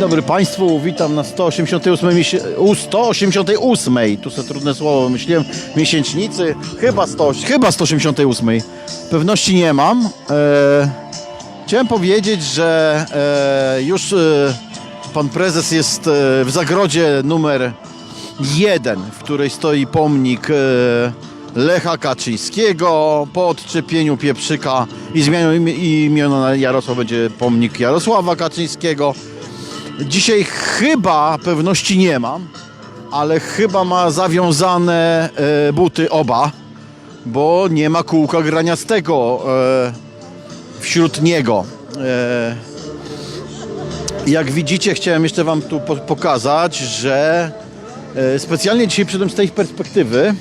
dobry Państwu, witam na 188, miesię- u 188, tu sobie trudne słowo myśliłem, miesięcznicy, chyba, 100, chyba 188, pewności nie mam. E, chciałem powiedzieć, że e, już e, Pan Prezes jest e, w zagrodzie numer jeden, w której stoi pomnik Lecha Kaczyńskiego. Po odczepieniu pieprzyka i zmianą na Jarosław będzie pomnik Jarosława Kaczyńskiego. Dzisiaj chyba, pewności nie mam, ale chyba ma zawiązane e, buty oba, bo nie ma kółka graniastego e, wśród niego. E, jak widzicie, chciałem jeszcze Wam tu po- pokazać, że e, specjalnie dzisiaj przyszedłem z tej perspektywy,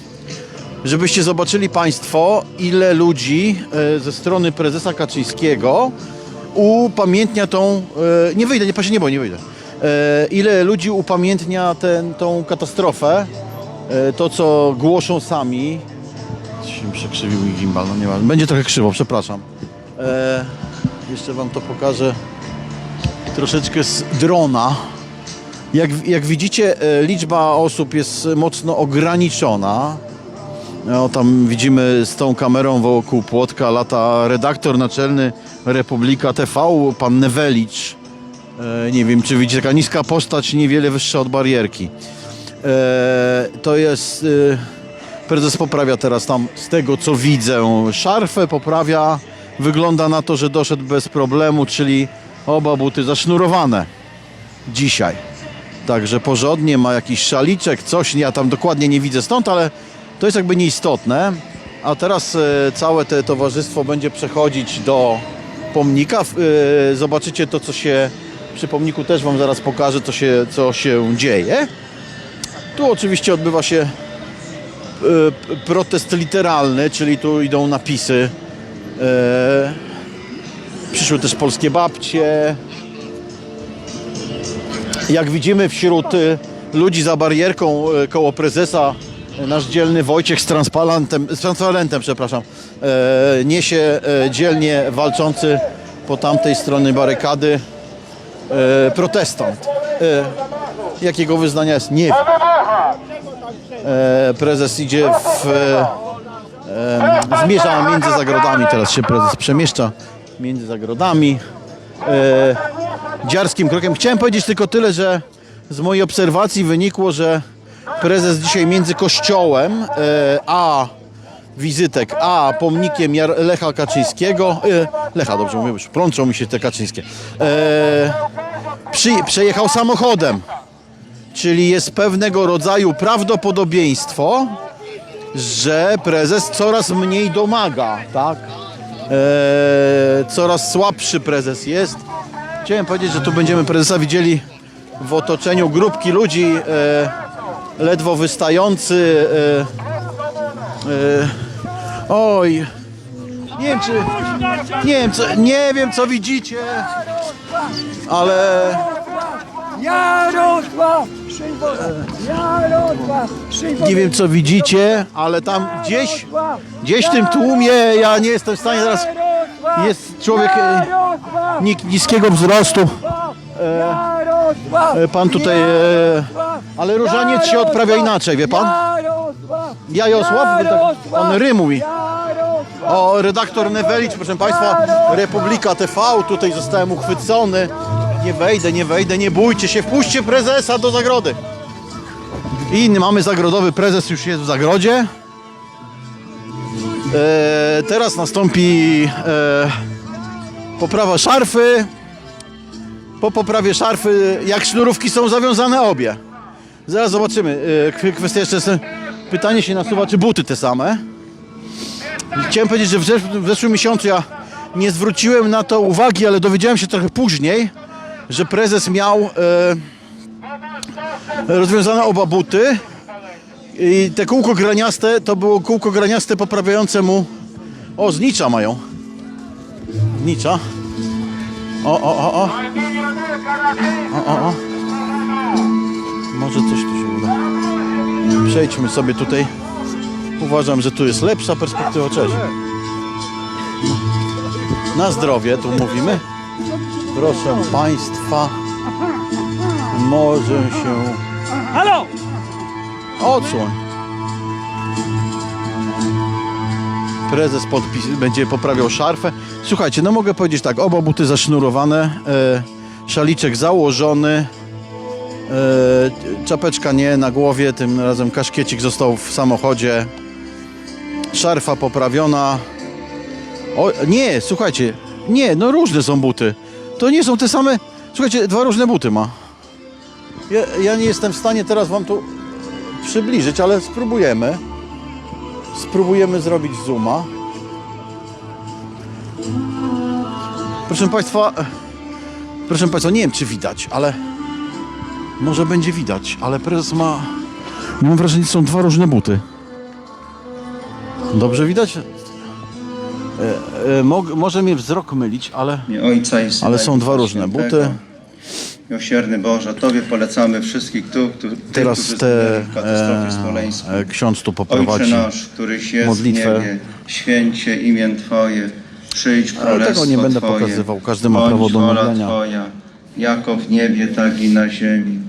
żebyście zobaczyli Państwo, ile ludzi e, ze strony prezesa Kaczyńskiego upamiętnia tą. e, Nie wyjdę, nie patrzę, nie bo nie wyjdę. E, Ile ludzi upamiętnia ten, tą katastrofę, e, to co głoszą sami. Się przekrzywił mi gimbal, no nie ma. Będzie trochę krzywo, przepraszam. E, jeszcze Wam to pokażę troszeczkę z drona. Jak, jak widzicie, e, liczba osób jest mocno ograniczona. No, tam widzimy z tą kamerą wokół płotka lata redaktor naczelny Republika TV, pan Newelicz. E, nie wiem, czy widzicie, taka niska postać, niewiele wyższa od barierki. E, to jest... E, prezes poprawia teraz tam, z tego co widzę, szarfę poprawia. Wygląda na to, że doszedł bez problemu, czyli oba buty zasznurowane dzisiaj. Także porządnie ma jakiś szaliczek, coś, ja tam dokładnie nie widzę stąd, ale to jest jakby nieistotne. A teraz całe te towarzystwo będzie przechodzić do pomnika. E, zobaczycie to, co się przy pomniku też Wam zaraz pokażę, co się, co się dzieje. Tu oczywiście odbywa się p- protest literalny, czyli tu idą napisy. E, przyszły też polskie babcie, jak widzimy wśród y, ludzi za barierką y, koło prezesa y, nasz dzielny Wojciech z transparantem, z transparentem, przepraszam, e, niesie e, dzielnie walczący po tamtej stronie barykady e, protestant. E, jakiego wyznania jest? Nie wiem. E, prezes idzie w... E, e, zmierza między zagrodami, teraz się prezes przemieszcza między zagrodami. E, dziarskim krokiem. Chciałem powiedzieć tylko tyle, że z mojej obserwacji wynikło, że prezes dzisiaj między kościołem e, a wizytek, a pomnikiem Lecha Kaczyńskiego, e, Lecha dobrze mówię, już plączą mi się te Kaczyńskie, e, przy, przejechał samochodem, czyli jest pewnego rodzaju prawdopodobieństwo, że prezes coraz mniej domaga, tak? Eee, coraz słabszy prezes jest. Chciałem powiedzieć, że tu będziemy prezesa widzieli w otoczeniu grupki ludzi e, ledwo wystający. E, e, oj, nie wiem czy, nie wiem co, nie wiem co widzicie, ale Jarosław! Jarosław nie wiem co widzicie, ale tam gdzieś, gdzieś w tym tłumie, ja nie jestem w stanie zaraz, jest człowiek e, niskiego wzrostu. E, Pan tutaj, e, ale różaniec się odprawia inaczej, wie pan? Jarosław! Jajosław, tak, on. Jarosław! O, redaktor Newelicz, proszę Państwa, Republika TV, tutaj zostałem uchwycony. Nie wejdę, nie wejdę, nie bójcie się, wpuśćcie prezesa do zagrody. I mamy zagrodowy prezes, już jest w zagrodzie. E, teraz nastąpi e, poprawa szarfy. Po poprawie szarfy, jak sznurówki są zawiązane obie. Zaraz zobaczymy. Kw- kwestia jeszcze, jest, pytanie się nasuwa, czy buty te same. Chciałem powiedzieć, że w w zeszłym miesiącu ja nie zwróciłem na to uwagi, ale dowiedziałem się trochę później, że prezes miał e, rozwiązane oba buty i te kółko graniaste to było kółko graniaste poprawiające mu... O, znicza mają. Znicza. O, o, o, o. O, o, o. Może coś tu się uda. Przejdźmy sobie tutaj. Uważam, że tu jest lepsza perspektywa. Cześć. Na zdrowie tu mówimy. Proszę Państwa. może się Halo! odsłoń. Prezes podpis będzie poprawiał szarfę. Słuchajcie, no mogę powiedzieć tak, oba buty zasznurowane, e, szaliczek założony, e, czapeczka nie na głowie, tym razem kaszkiecik został w samochodzie, szarfa poprawiona. O, nie, słuchajcie, nie, no różne są buty. To nie są te same, słuchajcie, dwa różne buty ma. Ja, ja nie jestem w stanie teraz wam tu przybliżyć, ale spróbujemy. Spróbujemy zrobić zooma. Proszę Państwa, proszę Państwa, nie wiem czy widać, ale może będzie widać, ale prezes ma, mam wrażenie, że są dwa różne buty. Dobrze widać? E, e, mog, może mnie wzrok mylić, ale imię Ojca i Syna Ale i są Ducha dwa różne Świętego. buty. Miłosierny Boże, Tobie polecamy wszystkich tu, tu, tych, teraz którzy te zginęli w katastrofie e, smoleńskiej. e, ksiądz tu Ojcze poprowadzi. nasz, któryś jest modlitwę. w niebie, święcie imię Twoje, przyjdź Ale królestwo tego nie będę Twoje, pokazywał, każdy ma bądź prawo do wola mówienia. Twoja, jako w niebie, tak i na ziemi.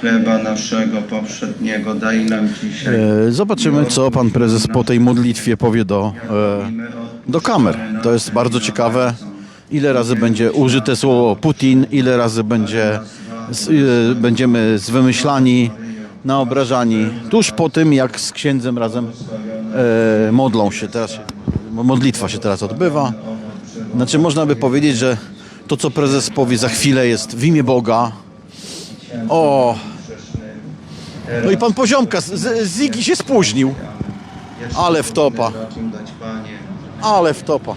Chleba naszego powszedniego daj nam dzisiaj. E, Zobaczymy, co pan prezes po tej modlitwie powie do, e, do kamer. To jest bardzo ciekawe. Ile razy będzie użyte słowo Putin, ile razy będzie, z, e, będziemy zwymyślani, naobrażani. Tuż po tym, jak z księdzem razem e, modlą się. Teraz modlitwa się teraz odbywa. Znaczy, można by powiedzieć, że to, co prezes powie za chwilę, jest w imię Boga. O, no i pan Poziomka, Zigi się spóźnił. Ale wtopa, ale wtopa.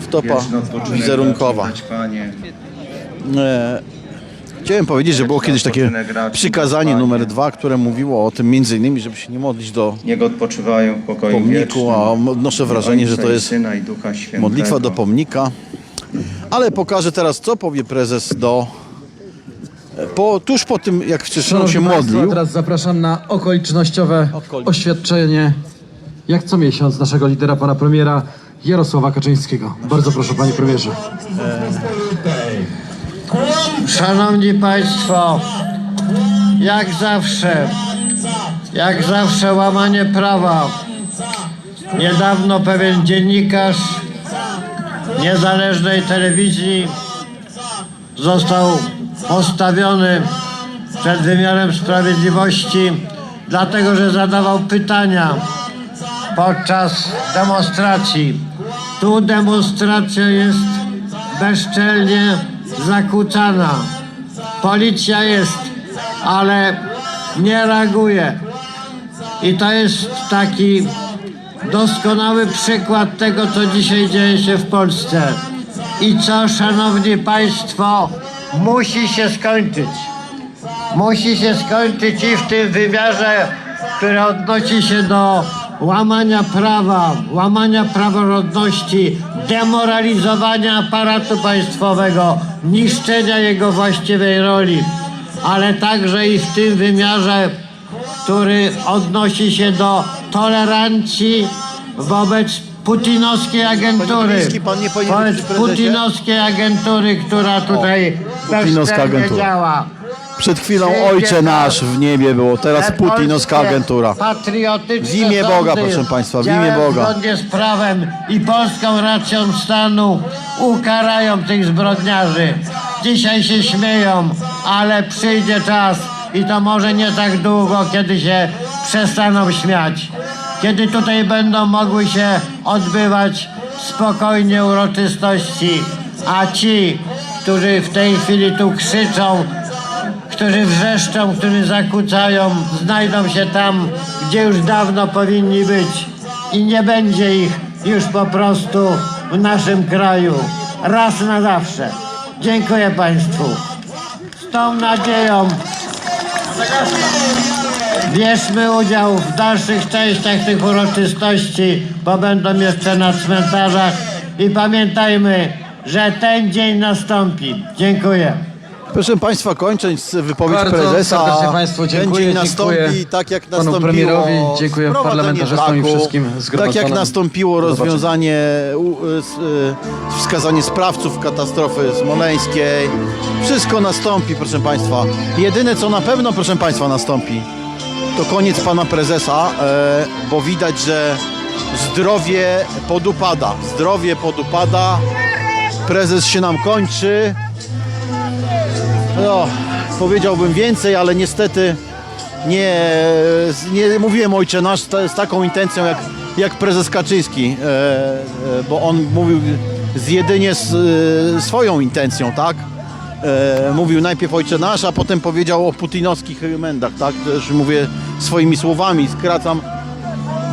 Wtopa wizerunkowa. raczym dać, Panie. E, chciałem powiedzieć, że było kiedyś takie przykazanie numer dwa, które mówiło o tym między innymi, żeby się nie modlić do Niech odpoczywają w pokoju pomniku, a odnoszę wrażenie, że to jest modlitwa do pomnika. Ale pokażę teraz, co powie prezes do... Po, tuż po tym, jak wcześniej się modlił, teraz zapraszam na okolicznościowe oświadczenie, jak co miesiąc, naszego lidera, pana premiera Jarosława Kaczyńskiego. Bardzo proszę, panie premierze. Szanowni Państwo, jak zawsze, jak zawsze łamanie prawa. Niedawno pewien dziennikarz niezależnej telewizji został postawiony przed wymiarem sprawiedliwości, dlatego że zadawał pytania podczas demonstracji. Tu demonstracja jest bezczelnie zakłócana. Policja jest, ale nie reaguje. I to jest taki doskonały przykład tego, co dzisiaj dzieje się w Polsce. I co, szanowni państwo, musi się skończyć musi się skończyć i w tym wymiarze, który odnosi się do łamania prawa, łamania praworządności, demoralizowania aparatu państwowego, niszczenia jego właściwej roli, ale także i w tym wymiarze, który odnosi się do tolerancji wobec putinowskiej agentury. Pan nie powinien wobec putinowskiej agentury, która tutaj bezczelnie agentura. działa. Przed chwilą Ojcze nasz w niebie było, teraz Te putinowska agentura. W imię Boga, proszę państwa, w imię Boga. Zgodnie z prawem i polską racją stanu ukarają tych zbrodniarzy. Dzisiaj się śmieją, ale przyjdzie czas i to może nie tak długo, kiedy się przestaną śmiać. Kiedy tutaj będą mogły się odbywać spokojnie uroczystości, a ci, którzy w tej chwili tu krzyczą, którzy wrzeszczą, którzy zakłócają, znajdą się tam, gdzie już dawno powinni być i nie będzie ich już po prostu w naszym kraju raz na zawsze. Dziękuję Państwu. Z tą nadzieją bierzmy udział w dalszych częściach tych uroczystości, bo będą jeszcze na cmentarzach i pamiętajmy, że ten dzień nastąpi. Dziękuję. Proszę Państwa, kończąc wypowiedź Bardzo prezesa, serdecznie Państwu dziękuję, będzie nastąpi dziękuję tak jak panu nastąpiło premierowi, dziękuję wprowadzenie parlamentarzystom i braku, wszystkim Tak jak zgromadzonym. nastąpiło Do zobaczenia. rozwiązanie, u- y, s- y, wskazanie sprawców katastrofy smoleńskiej. Wszystko nastąpi, proszę Państwa. Jedyne co na pewno, proszę Państwa, nastąpi, to koniec Pana Prezesa, e, bo widać, że zdrowie podupada. Zdrowie podupada. Prezes się nam kończy. No, powiedziałbym więcej, ale niestety nie, nie mówiłem ojcze nasz z, taką intencją jak, jak prezes Kaczyński, e, e, bo on mówił z jedynie z, e, swoją intencją, tak? Mówił najpierw ojcze nasz, a potem powiedział o putinowskich mendach, tak? Też mówię swoimi słowami, skracam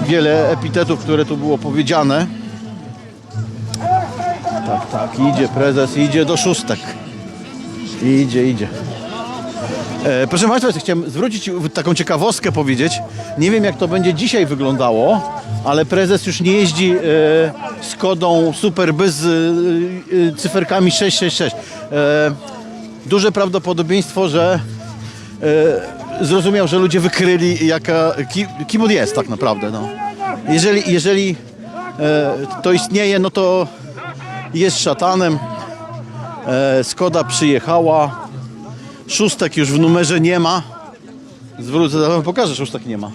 wiele epitetów, które tu było powiedziane. Tak, tak, idzie prezes, idzie do szóstek. Idzie, idzie. E, proszę Państwa, chciałem zwrócić taką ciekawostkę powiedzieć. Nie wiem jak to będzie dzisiaj wyglądało, ale prezes już nie jeździ e, Skodą Superby z e, e, cyferkami 666. E, duże prawdopodobieństwo, że e, zrozumiał, że ludzie wykryli jaka, kim, kim on jest tak naprawdę. No. Jeżeli, jeżeli e, to istnieje, no to jest szatanem. E, Skoda przyjechała. Szóstek już w numerze nie ma. Zwrócę, wam pokażę, szóstek nie ma.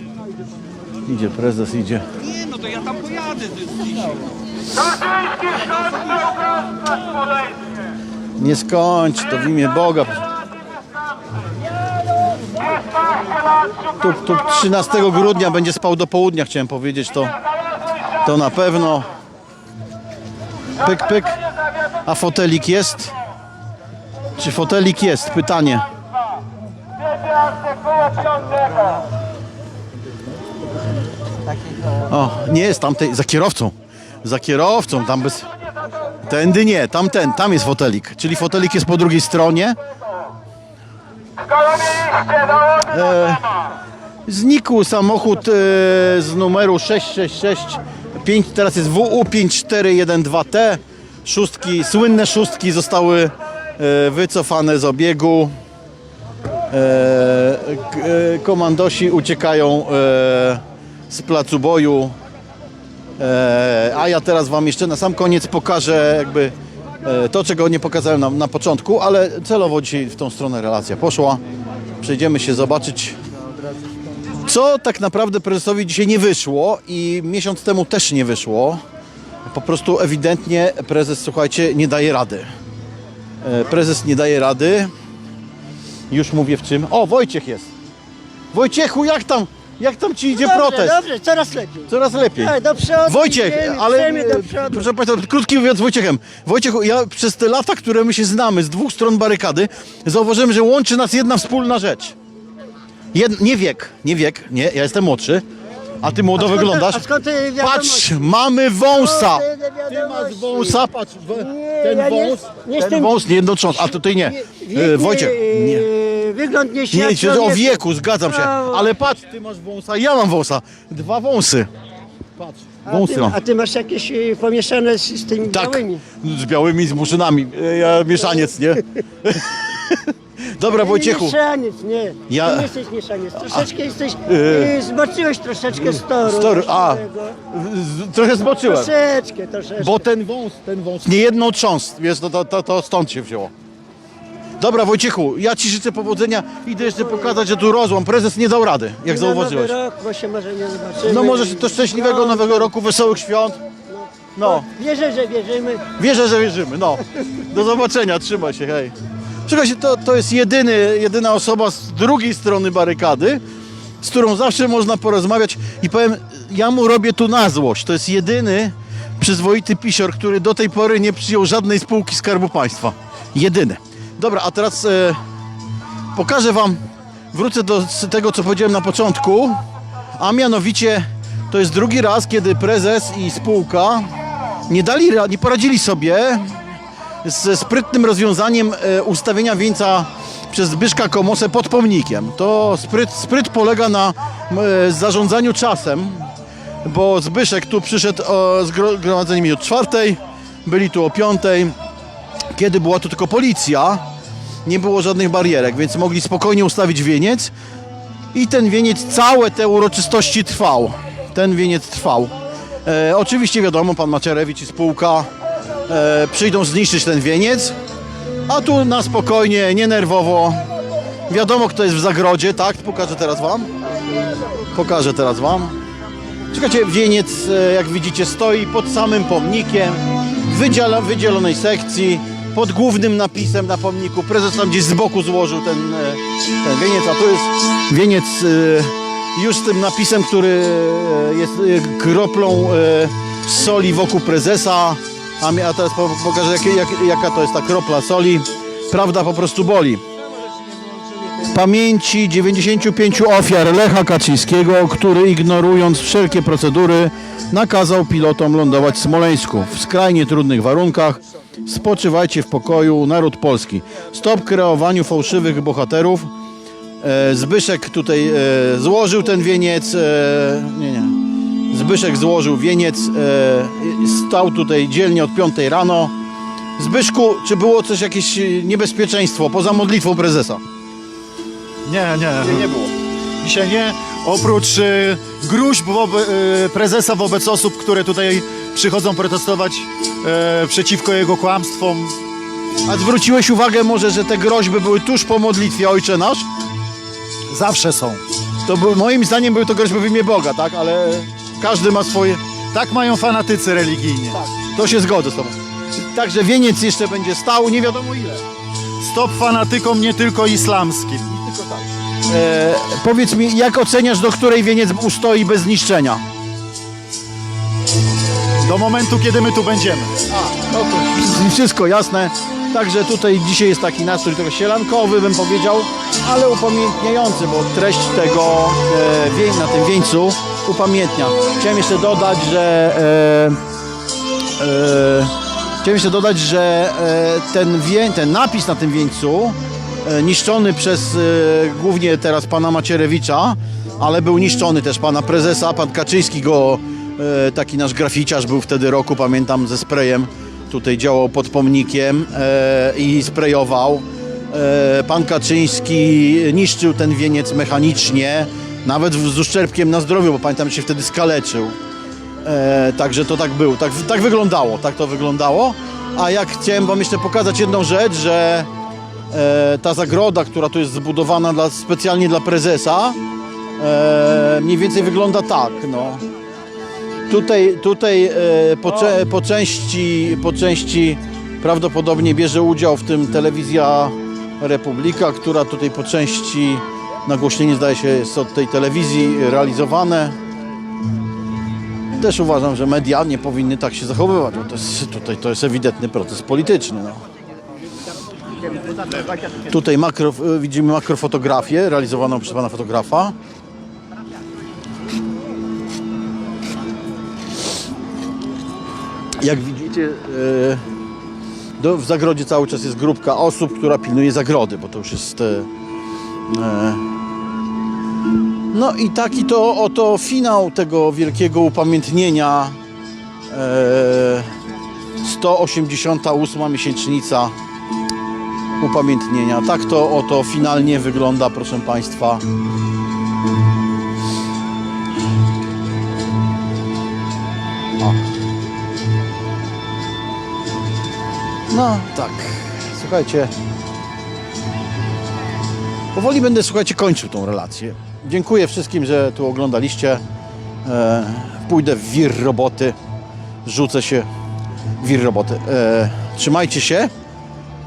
Idzie prezes, idzie. Nie, no to ja tam pojadę dzisiaj. Nie skończ, to w imię Boga. Tu, tu 13 grudnia będzie spał do południa, chciałem powiedzieć, to, to na pewno. Pyk, pyk. A fotelik jest? Czy fotelik jest? Pytanie. O, nie jest tamtej, za kierowcą. Za kierowcą, tam bez... Tędy nie, tamten, tam jest fotelik. Czyli fotelik jest po drugiej stronie. E, znikł samochód e, z numeru 6665, teraz jest WU5412T. Szóstki, słynne szóstki zostały wycofane z obiegu. E, e, komandosi uciekają e, z placu boju. E, a ja teraz Wam jeszcze na sam koniec pokażę jakby e, to, czego nie pokazałem na, na początku, ale celowo dzisiaj w tą stronę relacja poszła. Przejdziemy się zobaczyć, co tak naprawdę prezesowi dzisiaj nie wyszło i miesiąc temu też nie wyszło. Po prostu ewidentnie prezes, słuchajcie, nie daje rady. E, prezes nie daje rady. Już mówię w czym. O, Wojciech jest. Wojciechu, jak tam, jak tam ci idzie protest? Dobrze, coraz lepiej. Coraz lepiej. Tak, do przodu Wojciech, idziemy, ale idziemy do e, przodu. proszę Państwa, krótki wywiad z Wojciechem. Wojciechu, ja przez te lata, które my się znamy z dwóch stron barykady, zauważyłem, że łączy nas jedna wspólna rzecz. Jed, nie wiek, nie wiek, nie, ja jestem młodszy, a ty młodo wyglądasz. a skąd wiadomości? Patrz, mamy wąsa. Te Ty masz wąsa, patrz, Nie, ten ja nie- wąs, nie ten jestem- wąs, nie a tutaj nie. E, Wojciech, nie, nie. e, Wygląd nie Nie, świadczy czy o wieku, zgadzam się, ale patrz, ty masz wąsa, ja mam wąsa. Dwa wąsy. Patrz, A wąsy ty, mam. a ty masz jakieś e, pomieszane z, z tymi Tak, białymi. z białymi, z murzynami. E, Ja mieszaniec, nie? Dobra, Wojciechu. Mieszaniec, nie. Ja- Ty nie jesteś mieszaniec. Troszeczkę jesteś, Yy. zboczyłeś troszeczkę z toru. Story, a, naszego. z- trochę zboczyłem. Troszeczkę, troszeczkę. Bo ten wąs, ten wąs, nie jedną trząs, wiesz, to, to, to, to stąd się wzięło. Dobra, Wojciechu, ja Ci życzę powodzenia. Idę jeszcze pokazać, że tu rozłam. Prezes nie dał rady, jak Na zauważyłeś. Nowy rok, bo się może nie zobaczymy. No może to szczęśliwego nowego roku, wesołych świąt. No, Wierzę, że wierzymy. wierzę, że wierzymy, no. Do zobaczenia, trzymaj się, hej. Słuchajcie, to, to jest jedyny, jedyna osoba z drugiej strony barykady, z którą zawsze można porozmawiać i powiem, ja mu robię tu na złość. To jest jedyny przyzwoity pisior, który do tej pory nie przyjął żadnej spółki Skarbu Państwa. Jedyny. Dobra, a teraz e, pokażę Wam, wrócę do tego, co powiedziałem na początku, a mianowicie to jest drugi raz, kiedy prezes i spółka nie dali, nie poradzili sobie ze sprytnym rozwiązaniem e, ustawienia wieńca przez Zbyszka Komosę pod pomnikiem. To spryt, spryt polega na e, zarządzaniu czasem, bo Zbyszek tu przyszedł o zgromadzenie minut czwartej, byli tu o piątej, kiedy była tu tylko policja nie było żadnych barierek, więc mogli spokojnie ustawić wieniec i ten wieniec, całe te uroczystości trwał. Ten wieniec trwał. E, oczywiście wiadomo, pan Macierewicz i spółka e, przyjdą zniszczyć ten wieniec, a tu na spokojnie, nie nerwowo. Wiadomo, kto jest w zagrodzie, tak? Pokażę teraz wam. Pokażę teraz wam. Czekajcie, wieniec, e, jak widzicie, stoi pod samym pomnikiem, w wydziela, wydzielonej sekcji, pod głównym napisem na pomniku. Prezes tam gdzieś z boku złożył ten, e, ten wieniec, a tu jest wieniec e, już z tym napisem, który e, jest e, kroplą e, soli wokół prezesa. A, a teraz po- pokażę, jakie, jak, jaka to jest ta kropla soli. Prawda po prostu boli pamięci 95 ofiar Lecha Kaczyńskiego, który ignorując wszelkie procedury nakazał pilotom lądować w Smoleńsku w skrajnie trudnych warunkach. Spoczywajcie w pokoju, naród polski. Stop kreowaniu fałszywych bohaterów. E, Zbyszek tutaj e, złożył ten wieniec. E, nie, nie. Zbyszek złożył wieniec. E, stał tutaj dzielnie od 5 rano. Zbyszku, czy było coś, jakieś e, niebezpieczeństwo poza modlitwą prezesa? Nie, nie. Nie, nie było. Dzisiaj nie. Oprócz y, gruźb wobe, y, prezesa wobec osób, które tutaj przychodzą protestować y, przeciwko jego kłamstwom. A zwróciłeś uwagę może, że te groźby były tuż po modlitwie Ojcze Nasz? Zawsze są. To był, moim zdaniem były to groźby w imię Boga, tak? Ale każdy ma swoje... Tak mają fanatycy religijnie. To się zgodzę z tobą. Także wieniec jeszcze będzie stał, nie wiadomo ile. Stop fanatykom nie tylko islamskim. E, powiedz mi, jak oceniasz, do której wieniec ustoi bez zniszczenia? Do momentu, kiedy my tu będziemy. No to wszystko jasne. Także tutaj dzisiaj jest taki nastrój trochę sielankowy, bym powiedział, ale upamiętniający, bo treść tego e, na tym wieńcu upamiętnia. Chciałem jeszcze dodać, że e, e, chciałem jeszcze dodać, że e, ten, wień, ten napis na tym wieńcu e, niszczony przez e, głównie teraz pana Macierewicza, ale był niszczony też pana prezesa, pan Kaczyński go, e, taki nasz graficiarz był wtedy roku, pamiętam, ze sprayem tutaj działał pod pomnikiem e, i sprayował. E, pan Kaczyński niszczył ten wieniec mechanicznie, nawet z uszczerbkiem na zdrowiu, bo pamiętam, się wtedy skaleczył. E, także to tak było, tak, tak wyglądało, tak to wyglądało. A jak chciałem wam jeszcze pokazać jedną rzecz, że e, ta zagroda, która tu jest zbudowana dla, specjalnie dla prezesa, e, mniej więcej wygląda tak, no. Tutaj, tutaj e, po, po, części, po części prawdopodobnie bierze udział w tym telewizja Republika, która tutaj po części nagłośnienie zdaje się jest od tej telewizji realizowane. Też uważam, że media nie powinny tak się zachowywać, bo to jest, tutaj to jest ewidentny proces polityczny. No. Tutaj makro, widzimy makrofotografię realizowaną przez pana fotografa. Jak widzicie, e, w zagrodzie cały czas jest grupka osób, która pilnuje zagrody, bo to już jest. E, e, no i taki to oto finał tego wielkiego upamiętnienia. E, 188 miesięcznica upamiętnienia. Tak to oto finalnie wygląda, proszę Państwa. No tak, słuchajcie. Powoli będę, słuchajcie, kończył tą relację. Dziękuję wszystkim, że tu oglądaliście. E, pójdę w wir roboty. Rzucę się w wir roboty. E, trzymajcie się.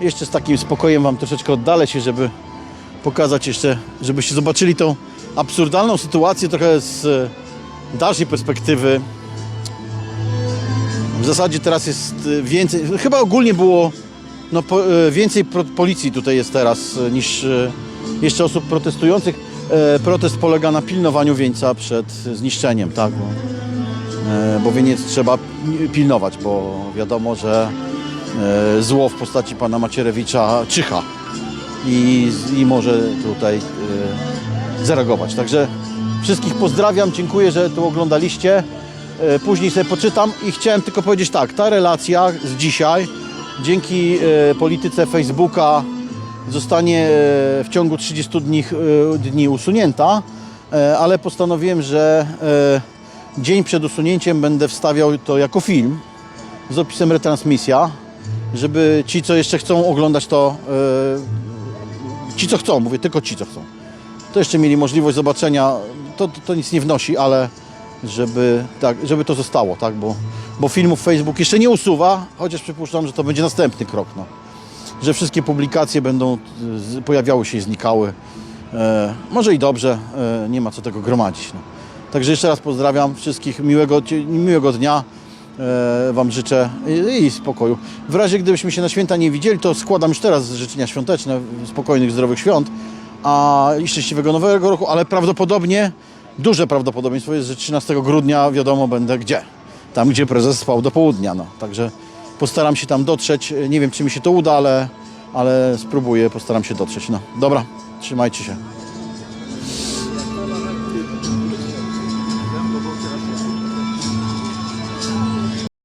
Jeszcze z takim spokojem Wam troszeczkę oddalę się, żeby pokazać jeszcze, żebyście zobaczyli tą absurdalną sytuację trochę z dalszej perspektywy. W zasadzie teraz jest e, więcej, chyba ogólnie było no, po, e, więcej pro, policji tutaj jest teraz e, niż jeszcze osób protestujących. E, Protest polega na pilnowaniu wieńca przed zniszczeniem, tak? Bo, e, bo wieniec trzeba pilnować, bo wiadomo, że e, zło w postaci pana Macierewicza czyha i, i może tutaj e, zareagować. Także wszystkich pozdrawiam, dziękuję, że tu oglądaliście. E, Później sobie poczytam i chciałem tylko powiedzieć tak, ta relacja z dzisiaj dzięki e, polityce Facebooka zostanie e, w ciągu 30 dni, dni usunięta, ale postanowiłem, że dzień przed usunięciem będę wstawiał to jako film z opisem retransmisja, żeby ci, co jeszcze chcą oglądać to, ci, co chcą, mówię tylko ci, co chcą, to jeszcze mieli możliwość zobaczenia, to, to, to nic nie wnosi, ale żeby, tak, żeby to zostało, tak, bo, bo filmów Facebook jeszcze nie usuwa, chociaż przypuszczam, że to będzie następny krok, no. że wszystkie publikacje będą pojawiały się i znikały. E, może i dobrze, e, nie ma co tego gromadzić. No. Także jeszcze raz pozdrawiam wszystkich, miłego, miłego dnia e, Wam życzę i, i spokoju. W razie gdybyśmy się na święta nie widzieli, to składam już teraz życzenia świąteczne, spokojnych, zdrowych świąt a, i szczęśliwego nowego roku, ale prawdopodobnie, duże prawdopodobieństwo jest, że 13 grudnia wiadomo będę gdzie. Tam, gdzie prezes spał do południa. No. Także postaram się tam dotrzeć. Nie wiem, czy mi się to uda, ale, ale spróbuję, postaram się dotrzeć. No, dobra, trzymajcie się.